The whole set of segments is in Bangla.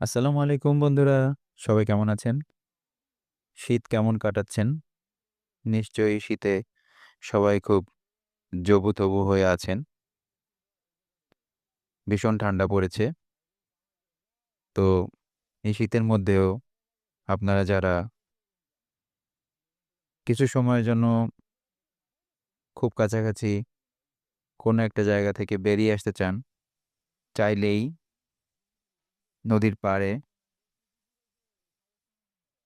আসসালামু আলাইকুম বন্ধুরা। সবাই কেমন আছেন? শীত কেমন কাটাচ্ছেন? নিশ্চয়ই শীতে সবাই খুব জবুথবু হয়ে আছেন। ভীষণ ঠান্ডা পড়েছে। তো এই শীতের মধ্যেও আপনারা যারা কিছু সময়ের জন্য খুব কাছাকাছি কোনো একটা জায়গা থেকে বেরিয়ে আসতে চান, চাইলেই নদীর পাড়ে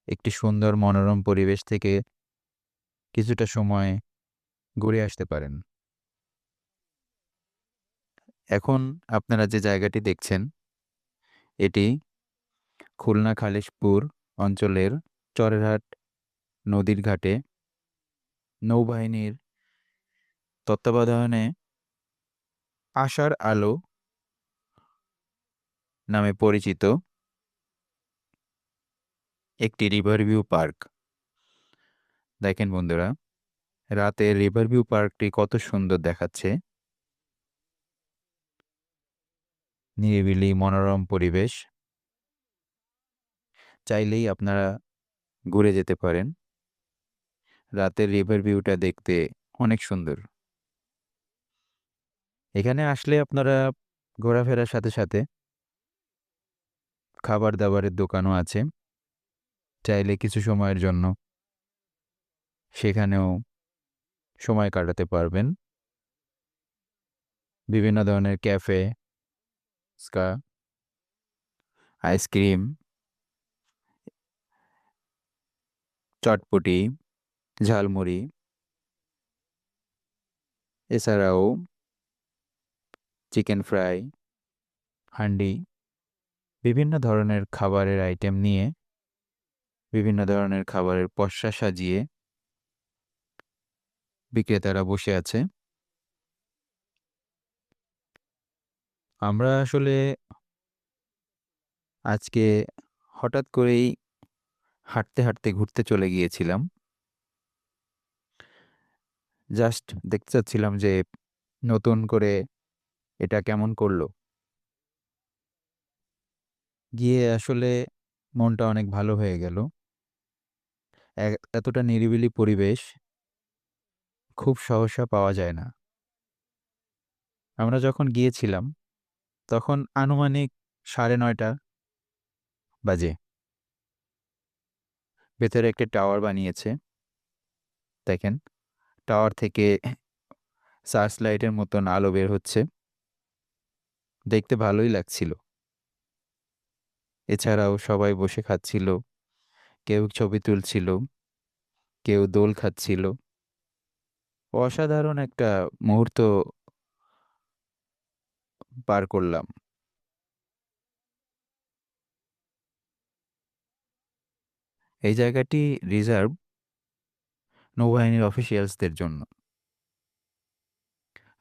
একটি সুন্দর মনোরম পরিবেশ থেকে কিছুটা সময় ঘুরে আসতে পারেন। এখন আপনারা যে জায়গাটি দেখছেন, এটি খুলনা খালিশপুর অঞ্চলের চরেরহাট নদীর ঘাটে নৌবাহিনীর তত্ত্বাবধানে আশার আলো নামে পরিচিত একটি রিভার ভিউ পার্ক। দেখেন বন্ধুরা, রাতে রিভার ভিউ পার্কটি কত সুন্দর দেখাচ্ছে। নিরিবিলি মনোরম পরিবেশ। চাইলেই আপনারা ঘুরে যেতে পারেন। রাতের রিভার ভিউটা দেখতে অনেক সুন্দর। এখানে আসলে আপনারা ঘোরাফেরার সাথে, সাথে খাবার-দাবারের দোকানও আছে। চাইলে কিছু সময়ের জন্য সেখানেও সময় কাটাতে পারবেন। বিভিন্ন ধরনের ক্যাফে, স্কা আইসক্রিম চটপটি, ঝালমুড়ি এছাড়াও চিকেন ফ্রাই, হান্ডি বিভিন্ন ধরনের খাবারের আইটেম নিয়ে বিভিন্ন ধরনের খাবারের পসরা সাজিয়ে বিক্রেতারা বসে আছে। আমরা আসলে আজকে হঠাৎ করেই হাঁটতে, হাঁটতে ঘুরতে চলে গিয়েছিলাম। জাস্ট দেখতে চাচ্ছিলাম যে নতুন করে এটা কেমন করল? গিয়ে আসলে মনটা অনেক ভালো হয়ে গেল। এতটা নিরিবিলি পরিবেশ খুব সহসা পাওয়া যায় না। আমরা যখন গিয়েছিলাম, তখন আনুমানিক ৯:৩০ বাজে। ভেতরে একটা টাওয়ার বানিয়েছে। দেখেন, টাওয়ার থেকে সার্চ লাইটের মতন আলো বের হচ্ছে। দেখতে ভালোই লাগছিল। এছাড়াও সবাই বসে খাচ্ছিল। কেউ ছবি তুলছিল। কেউ দোল খাচ্ছিল। অসাধারণ একটা মুহূর্ত পার করলাম। এই জায়গাটি রিজার্ভ নৌবাহিনীর অফিসিয়ালসদের জন্য।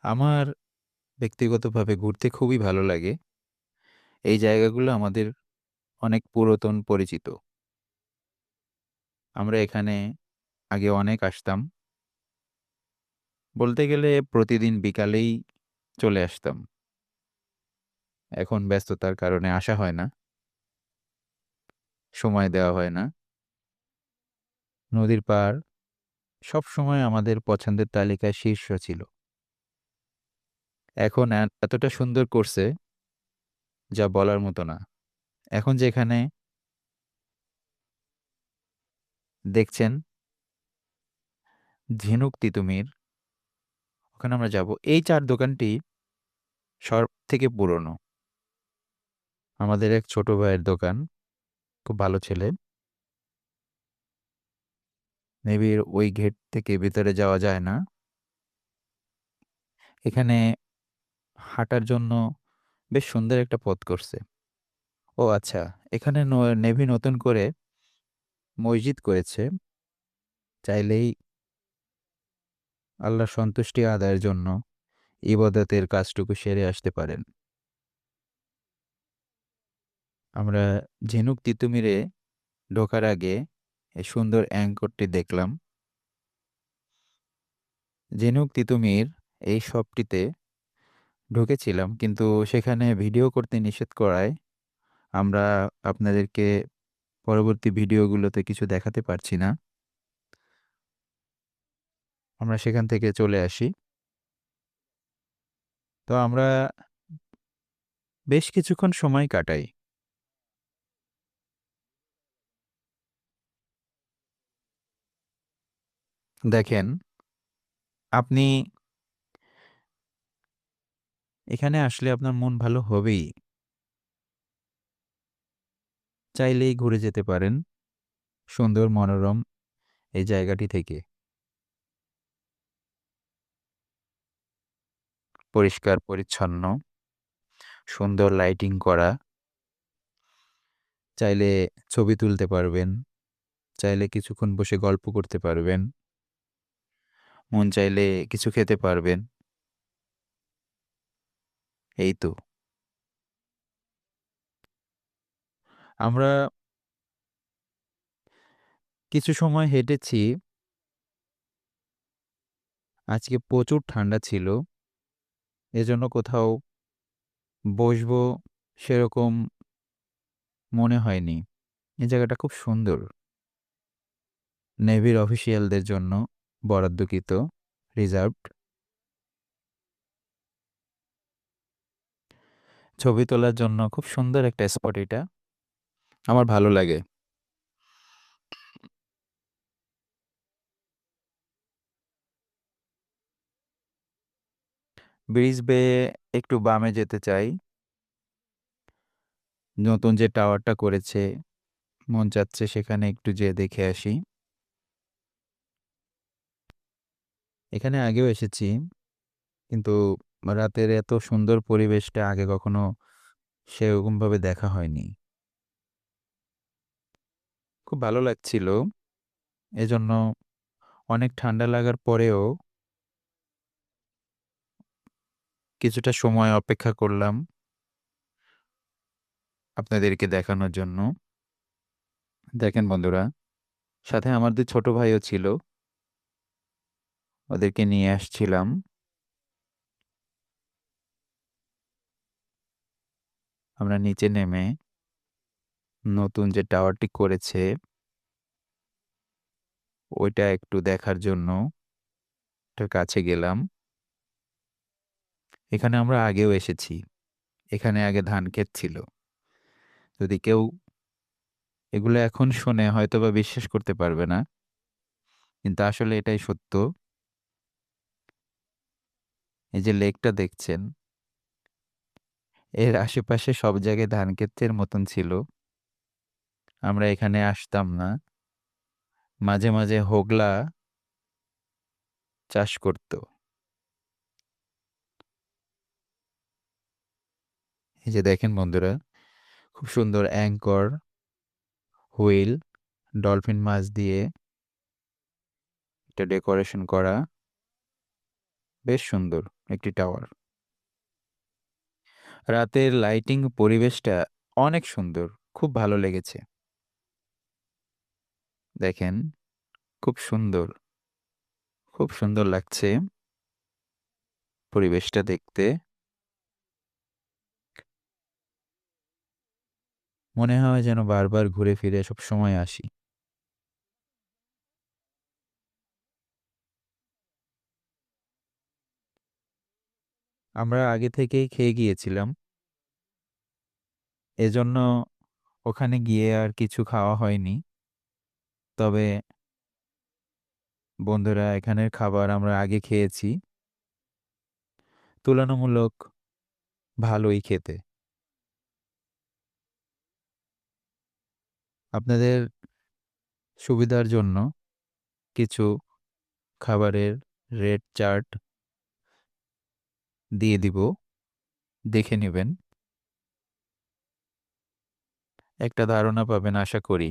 আমার ব্যক্তিগতভাবে ঘুরতে খুবই ভালো লাগে। এই জায়গাগুলো আমাদের অনেক পুরাতন পরিচিত। আমরা এখানে আগে অনেক আসতাম। বলতে গেলে প্রতিদিন বিকালেই চলে আসতাম। এখন ব্যস্ততার কারণে আসা হয় না। সময় দেওয়া হয় না। নদীর পাড় সবসময় আমাদের পছন্দের তালিকায় শীর্ষ ছিল। এখন এতটা সুন্দর করছে যা বলার মতো না। এখন যেখানে দেখছেন ঝিনুক তিতুমির ওখানে আমরা যাব। এই চার দোকানটি সব থেকে পুরনো। আমাদের এক ছোট ভাইয়ের দোকান। খুব ভালো ছেলে। নেভির ওই গেট থেকে ভিতরে যাওয়া যায় না। এখানে হাঁটার জন্য বেশ সুন্দর একটা পথ করছে। ও আচ্ছা, এখানে ন নেভি নতুন করে মসজিদ করেছে। চাইলেই আল্লাহর সন্তুষ্টি আদায়ের জন্য ইবাদতের কাজটুকু সেরে আসতে পারেন। আমরা ঝিনুক তিতুমিরে ঢোকার আগে এই সুন্দর অ্যাঙ্করটি দেখলাম। ঝিনুক তিতুমির এই শপটিতে ঢুকেছিলাম কিন্তু সেখানে ভিডিও করতে নিষেধ করায় আমরা আপনাদেরকে পরবর্তী ভিডিওগুলোতে কিছু দেখাতে পারছি না। আমরা সেখান থেকে চলে আসি। তো আমরা বেশ কিছুক্ষণ সময় কাটাই। দেখেন, আপনি এখানে আসলে আপনার মন ভালো হবেই। চাইলেই ঘুরে যেতে পারেন সুন্দর মনোরম এই জায়গাটি থেকে। পরিষ্কার পরিচ্ছন্ন, সুন্দর লাইটিং করা। চাইলে ছবি তুলতে পারবেন, চাইলে কিছুক্ষণ বসে গল্প করতে পারবেন। মন চাইলে কিছু খেতে পারবেন। এই তো। আমরা কিছু সময় হেঁটেছি। আজকে প্রচুর ঠান্ডা ছিল। এজন্য কোথাও বসবো সেরকম মনে হয়নি। এই জায়গাটা খুব সুন্দর। নেভির অফিসিয়ালদের জন্য বরাদ্দকৃত, রিজার্ভড। ছবি তোলার জন্য খুব সুন্দর একটা স্পট এটা। আমার ভালো লাগে। ব্রিজ বেয়ে একটু বামে যেতে চাই। নতুন যে টাওয়ারটা করেছে, মন চাচ্ছে সেখানে একটু যেয়ে দেখে আসি। এখানে আগেও এসেছি। কিন্তু রাতের এত সুন্দর পরিবেশটা আগে কখনো সেরকমভাবে দেখা হয়নি। খুব ভালো লাগছিল। এজন্য অনেক ঠান্ডা লাগার পরেও কিছুটা সময় অপেক্ষা করলাম। আপনাদেরকে দেখানোর জন্য। দেখেন বন্ধুরা, সাথে আমার ২ ছোট ভাইও ছিল। ওদেরকে নিয়ে আসছিলাম। আমরা নিচে নেমে নতুন যে টাওয়ারটি করেছে ওইটা একটু দেখার জন্য ওটার কাছে গেলাম। এখানে আমরা আগেও এসেছি। এখানে আগে ধান ক্ষেত ছিল। যদি কেউ এগুলো এখন শুনে হয়তো বা বিশ্বাস করতে পারবে না। কিন্তু আসলে এটাই সত্য। এই যে লেকটা দেখছেন, এর আশেপাশে সব জায়গায় ধান ক্ষেতের মতন ছিল। আমরা এখানে আসতাম না। মাঝে, মাঝে হোগলা চাষ করত। এই যে দেখেন বন্ধুরা, খুব সুন্দর অ্যাঙ্কর, হুইল, ডলফিন মাছ দিয়ে এটা ডেকোরেশন করা। বেশ সুন্দর একটি টাওয়ার। রাতের লাইটিং পরিবেশটা অনেক সুন্দর। খুব ভালো লেগেছে। দেখেন, খুব সুন্দর। খুব সুন্দর লাগছে। পরিবেশটা দেখতে। মনে হয় যেন বারবার ঘুরে ফিরে সবসময় আসি। আমরা আগে থেকেই খেয়ে গিয়েছিলাম। এজন্য ওখানে গিয়ে আর কিছু খাওয়া হয়নি। তবে বন্ধুরা, এখানের খাবার আমরা আগে খেয়েছি। তুলনামূলক ভালোই খেতে। আপনাদের সুবিধার জন্য কিছু খাবারের রেট চার্ট দিয়ে দিব। দেখে নেবেন একটা ধারণা পাবেন, আশা করি।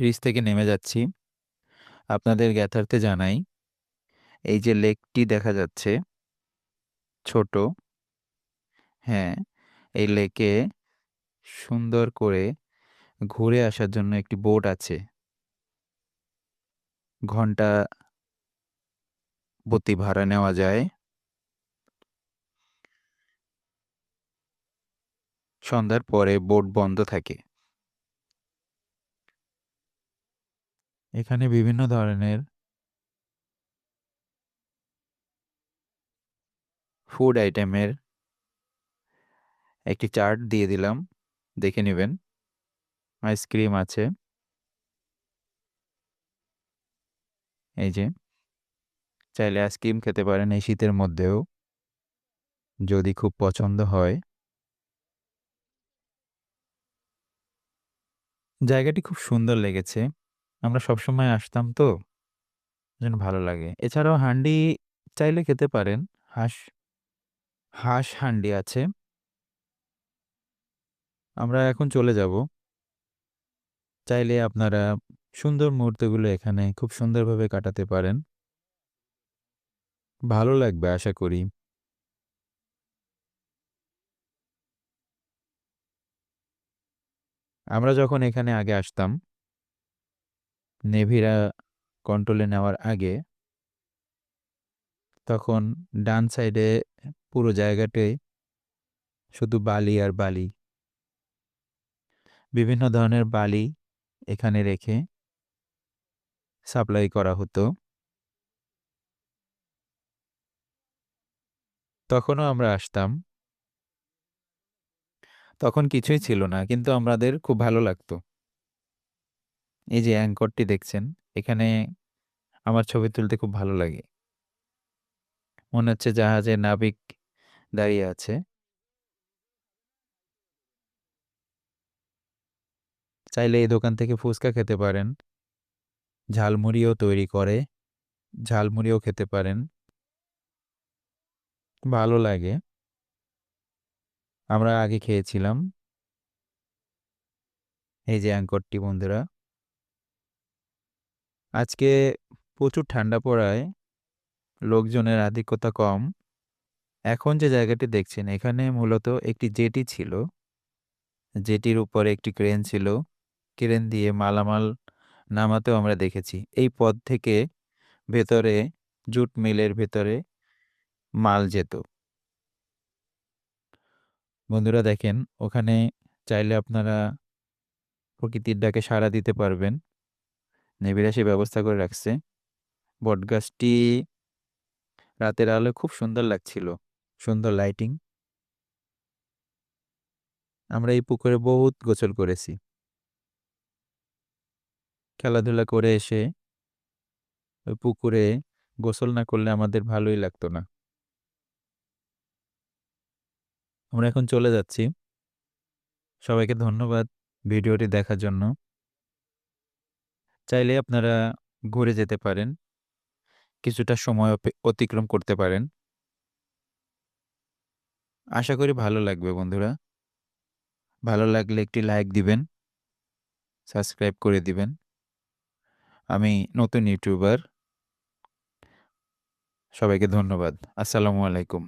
ব্রিজ থেকে নেমে যাচ্ছি। আপনাদের জ্ঞাতার্থে জানাই, এই যে লেকটি দেখা যাচ্ছে ছোট হ্যাঁ, এই লেকে সুন্দর করে ঘুরে আসার জন্য একটি বোট আছে। ঘণ্টা প্রতি ভাড়া নেওয়া যায়। সন্ধ্যার পরে বোট বন্ধ থাকে। এখানে বিভিন্ন ধরনের ফুড আইটেমের একটি চার্ট দিয়ে দিলাম। দেখে নেবেন আইসক্রিম আছে। এই যে। চাইলে আইসক্রিম খেতে পারেন এই শীতের মধ্যেও। যদি খুব পছন্দ হয়। জায়গাটি খুব সুন্দর লেগেছে। আমরা সবসময় আসতাম তো। যেন ভালো লাগে। এছাড়াও হান্ডি চাইলে খেতে পারেন। হাঁস হাঁস হান্ডি আছে। আমরা এখন চলে যাব। চাইলে আপনারা সুন্দর মুহূর্তগুলো এখানে খুব সুন্দরভাবে কাটাতে পারেন। ভালো লাগবে, আশা করি। আমরা যখন এখানে আগে আসতাম নেভিরা কন্ট্রোলে নেওয়ার আগে তখন ডান সাইডে পুরো জায়গাটাই শুধু বালি আর বালি। বিভিন্ন ধরনের বালি এখানে রেখে সাপ্লাই করা হতো। তখনও আমরা আসতাম। তখন কিছুই ছিল না। কিন্তু আমাদের খুব ভালো লাগতো। এই যে অ্যাঙ্করটি দেখছেন, এখানে আমার ছবি তুলতে খুব ভালো লাগে। মনে হচ্ছে জাহাজে নাবিক দাঁড়িয়ে আছে। চাইলে এই দোকান থেকে ফুচকা খেতে পারেন। ঝালমুড়িও তৈরি করে। ঝালমুড়িও খেতে পারেন। ভালো লাগে। আমরা আগে খেয়েছিলাম। এই যে অ্যাঙ্করটি বন্ধুরা। আজকে প্রচুর ঠান্ডা পড়ায়, লোকজনের আধিক্যতা কম। এখন যে জায়গাটি দেখছেন, এখানে মূলত একটি জেটি ছিল। জেটির উপরে একটি ক্রেন ছিল। ক্রেন দিয়ে মালামাল নামাতেও আমরা দেখেছি। এই পথ থেকে ভেতরে জুট মিলের ভেতরে মাল যেত। বন্ধুরা দেখেন, ওখানে চাইলে আপনারা প্রকৃতির ডাকে সাড়া দিতে পারবেন। নেভিরা সে ব্যবস্থা করে রাখছে। বটগাছটি রাতের আলো খুব সুন্দর লাগছিল। সুন্দর লাইটিং। আমরা এই পুকুরে বহুত গোসল করেছি। খেলাধুলা করে এসে ওই পুকুরে গোসল না করলে আমাদের ভালোই লাগতো না। আমরা এখন চলে যাচ্ছি। সবাইকে ধন্যবাদ ভিডিওটি দেখার জন্য। চাইলে আপনারা ঘুরে যেতে পারেন। কিছুটা সময় অতিক্রম করতে পারেন। আশা করি ভালো লাগবে বন্ধুরা। ভালো লাগলে একটি লাইক দিবেন। সাবস্ক্রাইব করে দিবেন। আমি নতুন ইউটিউবার। সবাইকে ধন্যবাদ। আসসালামু আলাইকুম।